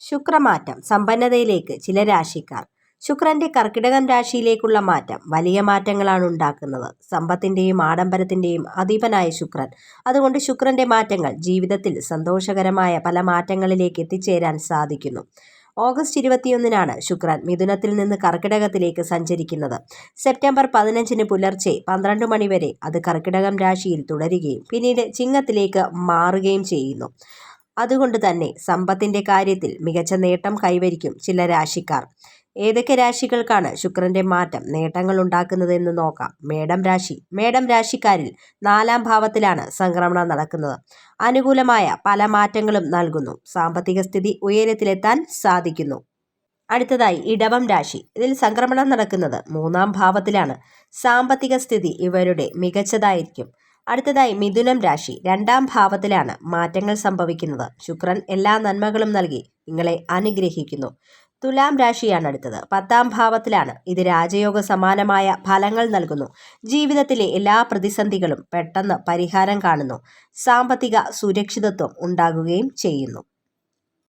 ശുക്രമാറ്റം സമ്പന്നതയിലേക്ക് ചില രാശിക്കാർ. ശുക്രന്റെ കർക്കിടകം രാശിയിലേക്കുള്ള മാറ്റം വലിയ മാറ്റങ്ങളാണ് ഉണ്ടാക്കുന്നത്. സമ്പത്തിന്റെയും ആഡംബരത്തിന്റെയും അധീപനായ ശുക്രൻ. അതുകൊണ്ട് ശുക്രന്റെ മാറ്റങ്ങൾ ജീവിതത്തിൽ സന്തോഷകരമായ പല മാറ്റങ്ങളിലേക്ക് എത്തിച്ചേരാൻ സാധിക്കുന്നു. ഓഗസ്റ്റ് ഇരുപത്തിയൊന്നിനാണ് ശുക്രൻ മിഥുനത്തിൽ നിന്ന് കർക്കിടകത്തിലേക്ക് സഞ്ചരിക്കുന്നത്. സെപ്റ്റംബർ പതിനഞ്ചിന് പുലർച്ചെ പന്ത്രണ്ട് മണിവരെ അത് കർക്കിടകം രാശിയിൽ തുടരുകയും പിന്നീട് ചിങ്ങത്തിലേക്ക് മാറുകയും ചെയ്യുന്നു. അതുകൊണ്ട് തന്നെ സമ്പത്തിന്റെ കാര്യത്തിൽ മികച്ച നേട്ടം കൈവരിക്കും ചില രാശിക്കാർ. ഏതൊക്കെ രാശികൾക്കാണ് ശുക്രന്റെ മാറ്റം നേട്ടങ്ങൾ ഉണ്ടാക്കുന്നതെന്ന് നോക്കാം. മേടം രാശി. മേടം രാശിക്കാരിൽ നാലാം ഭാവത്തിലാണ് സംക്രമണം നടക്കുന്നത്. അനുകൂലമായ പല മാറ്റങ്ങളും നൽകുന്നു. സാമ്പത്തിക സ്ഥിതി ഉയരത്തിലെത്താൻ സാധിക്കുന്നു. അടുത്തതായി ഇടവം രാശി. ഇതിൽ സംക്രമണം നടക്കുന്നത് മൂന്നാം ഭാവത്തിലാണ്. സാമ്പത്തിക സ്ഥിതി ഇവരുടെ മികച്ചതായിരിക്കും. അടുത്തതായി മിഥുനം രാശി രണ്ടാം ഭാവത്തിലാണ് മാറ്റങ്ങൾ സംഭവിക്കുന്നത്. ശുക്രൻ എല്ലാ നന്മകളും നൽകി നിങ്ങളെ അനുഗ്രഹിക്കുന്നു. തുലാം രാശിയാണ് അടുത്തത്. പത്താം ഭാവത്തിലാണ് ഇത് രാജയോഗ സമാനമായ ഫലങ്ങൾ നൽകുന്നു. ജീവിതത്തിലെ എല്ലാ പ്രതിസന്ധികളും പെട്ടെന്ന് പരിഹാരം കാണുന്നു. സാമ്പത്തിക സുരക്ഷിതത്വം ഉണ്ടാകുകയും ചെയ്യുന്നു.